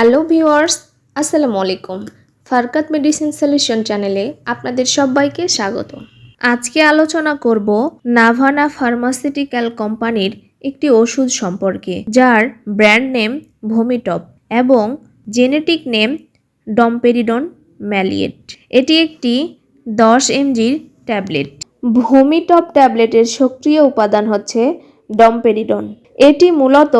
Hello viewers, আসসালামু আলাইকুম। ফারকাত medicine solution চ্যানেলে আপনাদের সবাইকে স্বাগত। আজকে আলোচনা করব নাভানা ফার্মাসিউটিক্যাল কোম্পানির একটি ওষুধ সম্পর্কে, যার ব্র্যান্ড নেম ভোমিটপ এবং জেনেটিক নেম ডম্পেরিডন ম্যালিয়েট। এটি একটি দশ এমজির ট্যাবলেট। ভোমিটপ ট্যাবলেটের সক্রিয় উপাদান হচ্ছে ডম্পেরিডন। এটি মূলত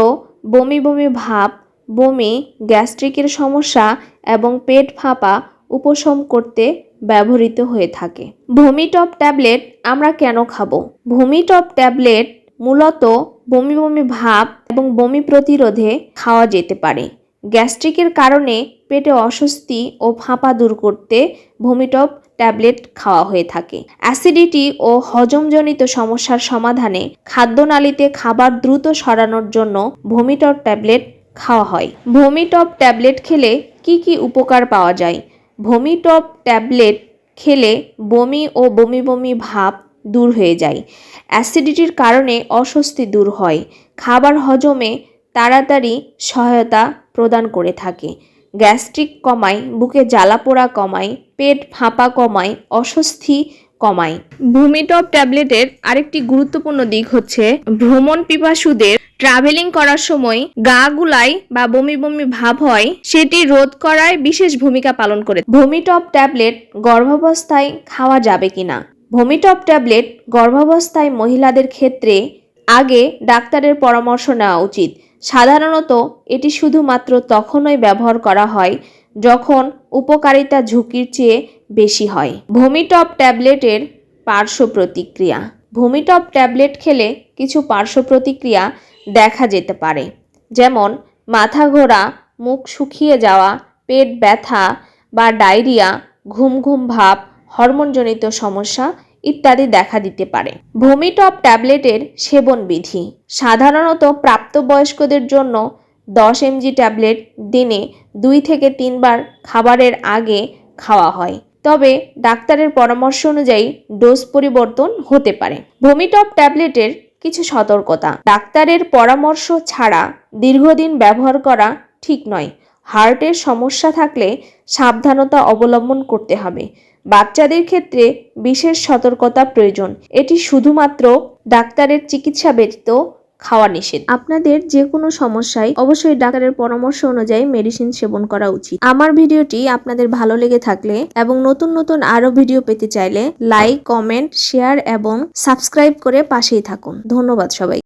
বমি বমি ভাব বমি, গ্যাস্ট্রিকের সমস্যা এবং পেট ফাঁপা উপশম করতে ব্যবহৃত হয়ে থাকে। ভূমিটপ ট্যাবলেট আমরা কেন খাব? ভূমিটপ ট্যাবলেট মূলত বমি বমি ভাব এবং বমি প্রতিরোধে খাওয়া যেতে পারে। গ্যাস্ট্রিকের কারণে পেটে অস্বস্তি ও ফাঁপা দূর করতে ভূমিটপ ট্যাবলেট খাওয়া হয়ে থাকে। অ্যাসিডিটি ও হজমজনিত সমস্যার সমাধানে খাদ্যনালীতে খাবার দ্রুত সরানোর জন্য ভূমিটপ ট্যাবলেট খাওয়া হয়। ভূমিটপ ট্যাবলেট খেলে কি কি উপকার পাওয়া যায়? ভূমিটপ ট্যাবলেট খেলে বমি ও বমি বমি ভাব দূর হয়ে যায়। অ্যাসিডিটির কারণে অস্বস্তি দূর হয়। খাবার হজমে তাড়াতাড়ি সহায়তা প্রদান করে থাকে। গ্যাস্ট্রিক কমায়, বুকে জ্বালাপোড়া কমায়, পেট ফাঁপা কমায়, অস্বস্তি কমায়। ভূমিটপ ট্যাবলেটের আরেকটি গুরুত্বপূর্ণ দিক হচ্ছে ভ্রমণ পিপাসুদের ট্রাভেলিং করার সময় গা গুলাই বা বমি বমি ভাব হয়, সেটি রোধ করায় বিশেষ ভূমিকা পালন করে। ভূমিটপ ট্যাবলেট গর্ভাবস্থায় খাওয়া যাবে কিনা? ভূমিটপ ট্যাবলেট গর্ভাবস্থায় মহিলাদের ক্ষেত্রে আগে ডাক্তারের পরামর্শ নেওয়া উচিত। সাধারণত এটি শুধুমাত্র তখনই ব্যবহার করা হয় যখন উপকারিতা ঝুঁকির চেয়ে বেশি হয়। ভূমিটপ ট্যাবলেটের পার্শ্ব প্রতিক্রিয়া। ভূমিটপ ট্যাবলেট খেলে কিছু পার্শ্ব প্রতিক্রিয়া দেখা যেতে পারে। যেমন, মাথা ঘোরা, মুখ শুকিয়ে যাওয়া, পেট ব্যথা বা ডায়রিয়া, ঘুম ঘুম ভাব, হরমোনজনিত সমস্যা ইত্যাদি দেখা দিতে পারে। ভূমিটপ ট্যাবলেটের সেবন বিধি সাধারণত প্রাপ্তবয়স্কদের জন্য দশ এমজি ট্যাবলেট দিনে দুই থেকে তিনবার খাবারের আগে খাওয়া হয়। তবে ডাক্তারের পরামর্শ অনুযায়ী ডোজ পরিবর্তন হতে পারে। ভূমিটপ ট্যাবলেটের কিছু সতর্কতা। ডাক্তারের পরামর্শ ছাড়া দীর্ঘদিন ব্যবহার করা ঠিক নয়। হার্টের সমস্যা থাকলে সাবধানতা অবলম্বন করতে হবে। বাচ্চাদের ক্ষেত্রে বিশেষ সতর্কতা প্রয়োজন। এটি শুধুমাত্র ডাক্তারের চিকিৎসা ব্যতীত খাওয়া নিষেধ। আপনাদের যে কোনো সমস্যায় অবশ্যই ডাক্তারের পরামর্শ অনুযায়ী মেডিসিন সেবন করা উচিত। আমার ভিডিওটি আপনাদের ভালো লেগে থাকলে এবং নতুন নতুন আরও ভিডিও পেতে চাইলে লাইক কমেন্ট শেয়ার এবং সাবস্ক্রাইব করে পাশেই থাকুন। ধন্যবাদ সবাই